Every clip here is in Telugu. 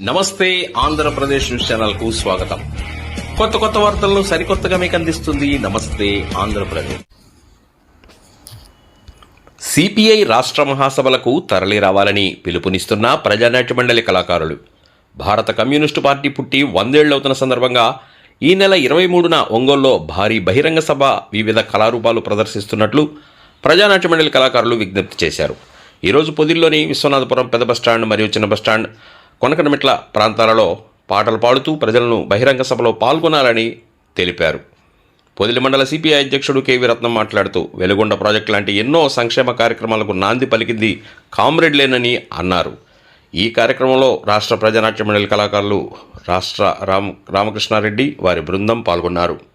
నమస్తే ఆంధ్రప్రదేశ్ న్యూస్ ఛానల్కు స్వాగతం. కొత్త కొత్త వార్తలను సరికొత్తగా మీకు అందిస్తుంది నమస్తే ఆంధ్రప్రదేశ్. సిపిఐ రాష్ట్ర మహాసభలకు తరలి రావాలని పిలుపునిస్తున్న ప్రజానాట్య మండలి కళాకారులు. భారత కమ్యూనిస్టు పార్టీ పుట్టి వందేళ్ళవుతున్న సందర్భంగా ఈ నెల ఇరవై మూడున ఒంగోల్లో భారీ బహిరంగ సభ వివిధ కళారూపాలు ప్రదర్శిస్తున్నట్లు ప్రజానాట్య మండలి కళాకారులు విజ్ఞప్తి చేశారు. ఈరోజు పొదిల్లోని విశ్వనాథపురం పెద్ద బస్టాండ్ మరియు చిన్న బస్టాండ్ కొనకనమిట్ల ప్రాంతాలలో పాటలు పాడుతూ ప్రజలను బహిరంగ సభలో పాల్గొనాలని తెలిపారు. పొదిలి మండల సిపిఐ అధ్యక్షుడు కెవి రత్నం మాట్లాడుతూ వెలుగొండ ప్రాజెక్టు లాంటి ఎన్నో సంక్షేమ కార్యక్రమాలకు నాంది పలికింది కామ్రేడ్లేనని అన్నారు. ఈ కార్యక్రమంలో రాష్ట్ర ప్రజానాట్య మండలి కళాకారులు రాష్ట్ర రామ రామకృష్ణారెడ్డి వారి బృందం పాల్గొన్నారు.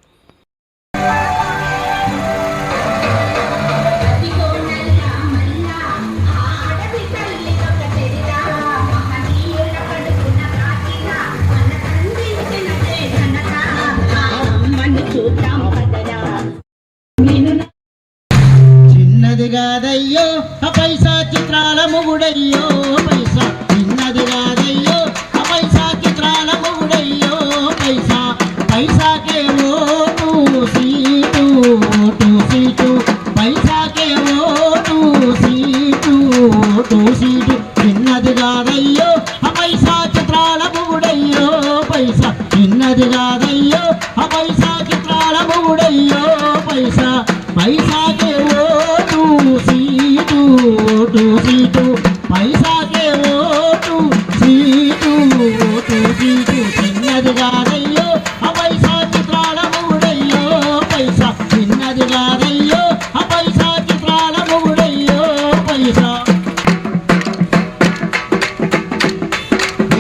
చిత్రాల పైసా. చిన్నది కాదయ్యో ఆ పైసా చిత్రాల పైసా. పైసాకే ఓటు సీటు ఓటు సీటు. పైసాకే ఓటు సీటు ఓటు సీటు. చిన్నది కాదయ్యో ఆ పైసా చిత్రాల పైసా. చిన్నది కాదయ్యో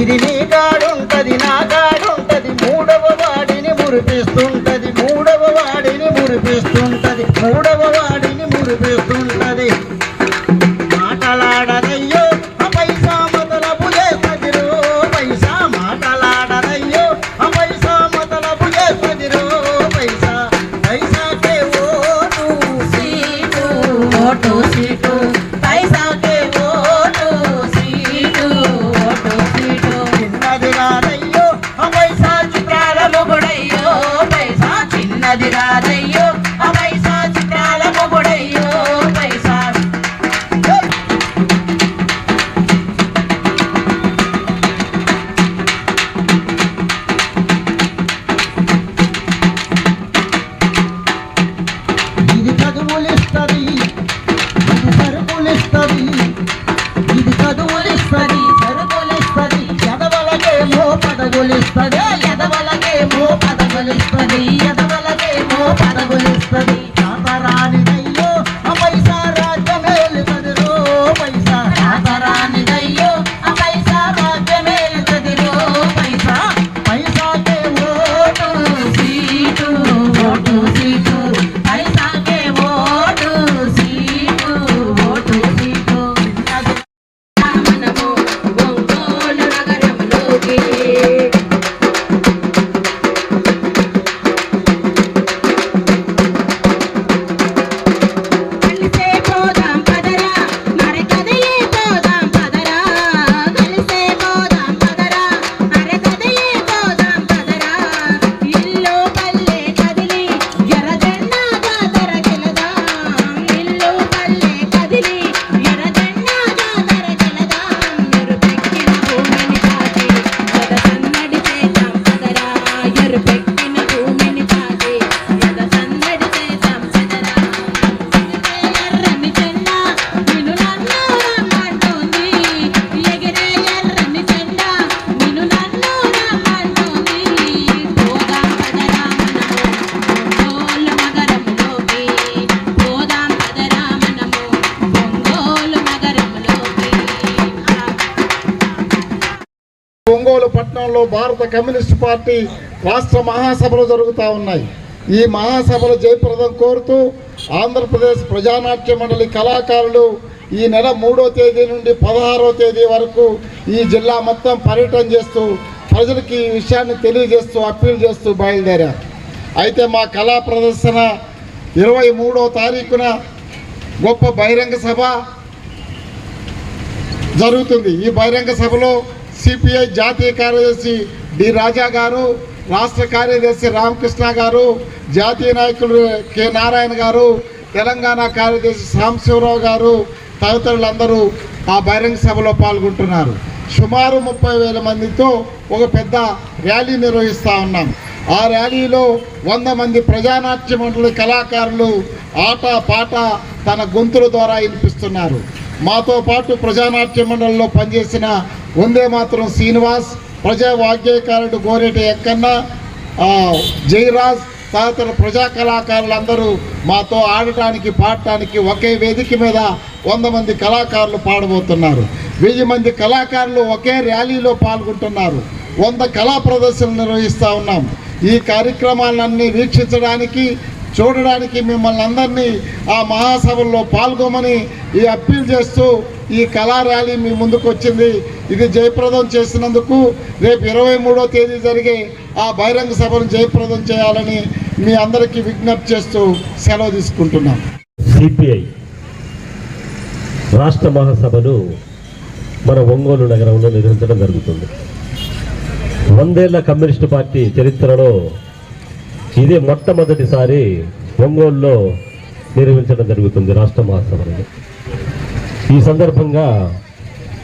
ఇది నీ కాడుంటది నా కాడుంటది మూడవ వాడిని మురిపిస్తుంది ఒంగోలు భారత కమ్యూనిస్ట్ పార్టీ రాష్ట్ర మహాసభలు జరుగుతూ ఉన్నాయి. ఈ మహాసభలు జయప్రదం కోరుతూ ఆంధ్రప్రదేశ్ ప్రజానాట్య మండలి కళాకారులు ఈ నెల మూడో తేదీ నుండి పదహారో తేదీ వరకు ఈ జిల్లా మొత్తం పర్యటన చేస్తూ ప్రజలకి ఈ విషయాన్ని తెలియజేస్తూ అప్పీల్ చేస్తూ బయలుదేరారు. అయితే మా కళా ప్రదర్శన ఇరవై మూడో తారీఖున గొప్ప బహిరంగ సభ జరుగుతుంది. ఈ బహిరంగ సభలో సిపిఐ జాతీయ కార్యదర్శి డి రాజా గారు రాష్ట్ర కార్యదర్శి రామకృష్ణ గారు జాతీయ నాయకులు కె నారాయణ గారు తెలంగాణ కార్యదర్శి సాంబశివరావు గారు తదితరులందరూ ఆ బహిరంగ సభలో పాల్గొంటున్నారు. సుమారు ముప్పై వేల మందితో ఒక పెద్ద ర్యాలీ నిర్వహిస్తూ ఉన్నాం. ఆ ర్యాలీలో వంద మంది ప్రజానాట్య మండలి కళాకారులు ఆట పాట తన గొంతుల ద్వారా వినిపిస్తున్నారు. మాతో పాటు ప్రజానాట్య మండలిలో పనిచేసిన వందే మాత్రం శ్రీనివాస్ ప్రజా వాగ్గేయకారుడు గోరేటి ఎక్కన్న జయరాజ్ తదితర ప్రజా కళాకారులందరూ మాతో ఆడటానికి పాడటానికి ఒకే వేదిక మీద వంద మంది కళాకారులు పాడబోతున్నారు. వెయ్యి మంది కళాకారులు ఒకే ర్యాలీలో పాల్గొంటున్నారు. వంద కళా ప్రదర్శనలు నిర్వహిస్తూ ఉన్నాం. ఈ కార్యక్రమాలన్నీ వీక్షించడానికి చూడడానికి మిమ్మల్ని అందరినీ ఆ మహాసభల్లో పాల్గొమని ఈ అప్పీల్ చేస్తూ ఈ కళా ర్యాలీ మీ ముందుకు వచ్చింది. ఇది జయప్రదం చేసినందుకు రేపు ఇరవై మూడో తేదీ జరిగే ఆ బహిరంగ సభను జయప్రదం చేయాలని మీ అందరికీ విజ్ఞప్తి చేస్తూ సెలవు తీసుకుంటున్నాం. సిపిఐ రాష్ట్ర మహాసభను మన ఒంగోలు నగరంలో నిర్వహించడం జరుగుతుంది. వందేళ్ళ కమ్యూనిస్టు పార్టీ చరిత్రలో ఇదే మొట్టమొదటిసారి ఒంగోలులో నిర్వహించడం జరుగుతుంది రాష్ట్ర మహాసభను ఈ సందర్భంగా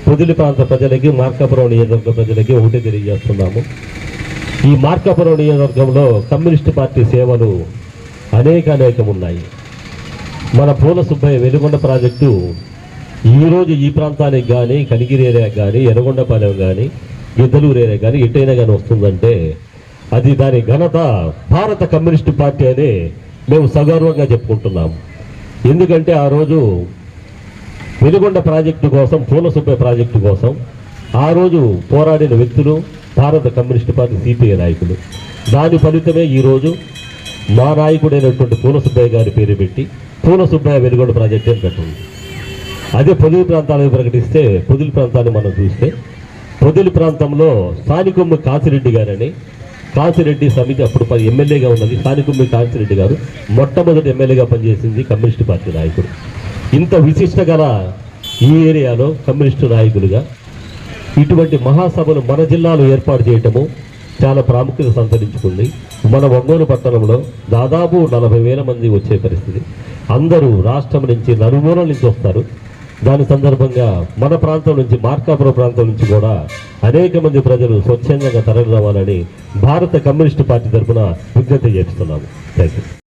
పొదిలి ప్రాంత ప్రజలకి మార్కాపురం నియోజకవర్గ ప్రజలకి ఒకటి తెలియజేస్తున్నాము. ఈ మార్కాపురం నియోజకవర్గంలో కమ్యూనిస్టు పార్టీ సేవలు అనేక అనేకం ఉన్నాయి. మన పూల సుబ్బయ్య వెలుగొండ ప్రాజెక్టు ఈరోజు ఈ ప్రాంతానికి కానీ కనిగిరి ఏరియాకి కానీ ఎర్రగొండపాలెం కానీ గిద్దలూరు ఏరియా కానీ ఎటైనా కానీ వస్తుందంటే అది దాని ఘనత భారత కమ్యూనిస్టు పార్టీ అని మేము సగౌరవంగా చెప్పుకుంటున్నాము ఎందుకంటే ఆ రోజు వెలుగొండ ప్రాజెక్టు కోసం పూల సుబ్బయ్య ప్రాజెక్టు కోసం ఆ రోజు పోరాడిన వ్యక్తులు భారత కమ్యూనిస్టు పార్టీ సిపిఐ నాయకులు. దాని ఫలితమే ఈరోజు మా నాయకుడైనటువంటి పూల సుబ్బయ్య గారి పేరు పెట్టి పూల సుబ్బయ్య వెలుగొండ ప్రాజెక్టు అని కట్టింది అదే పొదులు ప్రాంతాలను ప్రకటిస్తే పొదులు ప్రాంతాన్ని మనం చూస్తే పొదిలి ప్రాంతంలో స్థానికొమ్మి కాసిరెడ్డి గారని కాసిరెడ్డి సమితి అప్పుడు పది ఎమ్మెల్యేగా ఉన్నది. స్థానికొమ్మి కాసిరెడ్డి గారు మొట్టమొదటి ఎమ్మెల్యేగా పనిచేసింది కమ్యూనిస్ట్ పార్టీ నాయకుడు. ఇంత విశిష్ట గల ఈ ఏరియాలో కమ్యూనిస్టు నాయకులుగా ఇటువంటి మహాసభలు మన జిల్లాలో ఏర్పాటు చేయటము చాలా ప్రాముఖ్యత సంతరించుకుంది. మన ఒంగోలు పట్టణంలో దాదాపు నలభై వేల మంది వచ్చే పరిస్థితి. అందరూ రాష్ట్రం నుంచి నలుమూలల నుంచి వస్తారు. దాని సందర్భంగా మన ప్రాంతం నుంచి మార్కాపురం ప్రాంతం నుంచి కూడా అనేక మంది ప్రజలు స్వచ్ఛందంగా తరలి రావాలని భారత కమ్యూనిస్టు పార్టీ తరఫున విజ్ఞప్తి చేస్తున్నాము. Thank you